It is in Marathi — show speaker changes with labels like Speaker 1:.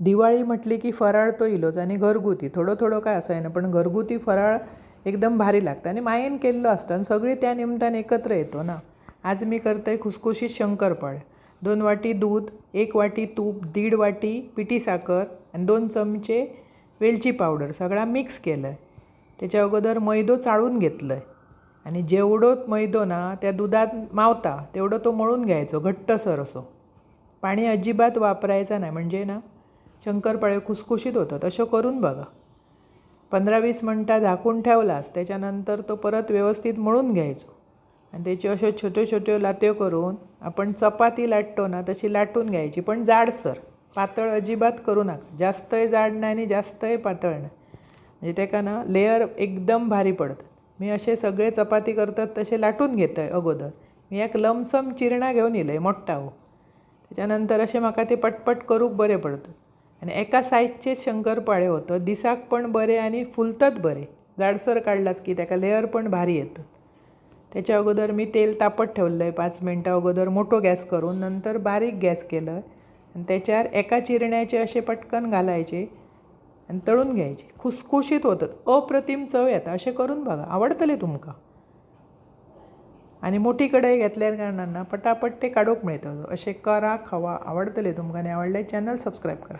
Speaker 1: दिवाळी म्हटली की फराळ तो इलोच आणि घरगुती. थोडं थोडं काय असायना पण घरगुती फराळ एकदम भारी लागतं आणि मायेन केल्लो असतं आणि सगळी त्या निमतान एकत्र येतो ना. आज मी करते खुसखुशीत शंकरपाळ. दोन वाटी दूध एक वाटी तूप दीड वाटी पिठी साखर आणि दोन चमचे वेलची पावडर. सगळा मिक्स केलं आहे त्याच्या अगोदर मैदो चाळून घेतलं आहे आणि जेवढो मैदो ना त्या दुधात मावता तेवढं तो मळून घ्यायचो घट्टसर असो पाणी अजिबात वापरायचं नाही. म्हणजे ना शंकरपाळे खुसखुशीत होतात. असं करून बघा. पंधरा वीस मिनटां झाकून ठेवलास त्याच्यानंतर तो परत व्यवस्थित मळून घ्यायचो. आणि त्याची अशा छोट्यो छोट्यो लात्यो करून आपण चपाती लाटतो ना तशी लाटून घ्यायची. पण जाडसर पातळ अजिबात करू नका. जास्तही जाड नाही आणि जास्तही पातळ नाही. म्हणजे त्याका ना लेअर एकदम भारी पडतात. मी असे सगळे चपाती करतात तसे लाटून घेत आहे अगोदर. मी एक लमसम चिरणा घेऊन येलं आहे मोठा हो. त्याच्यानंतर असे म्हाका ते पटपट करूक बरे पडतात. आणि एका साईजचे शंकरपाळे होतं. दिसाक पण बरे आणि फुलतात बरे. जाडसर काढलाच की त्याका लेअर पण भारी येतं. त्याच्या अगोदर मी तेल तापत ठेवलं आहे पाच मिनटं अगोदर मोठो गॅस करून नंतर बारीक गॅस केलं आणि त्याच्यावर एका चिरण्याचे असे पटकन घालायचे आणि तळून घ्यायचे. खुसखुशीत होतात अप्रतिम चव येतात असे करून बघा. आवडतले तुमका. आणि मोठी कढई घेतल्या कारणांना पटापट ते काढूक मिळतं. असे करा खावा. आवडतले तुमकां आणि आवडले चॅनल सबस्क्राईब करा.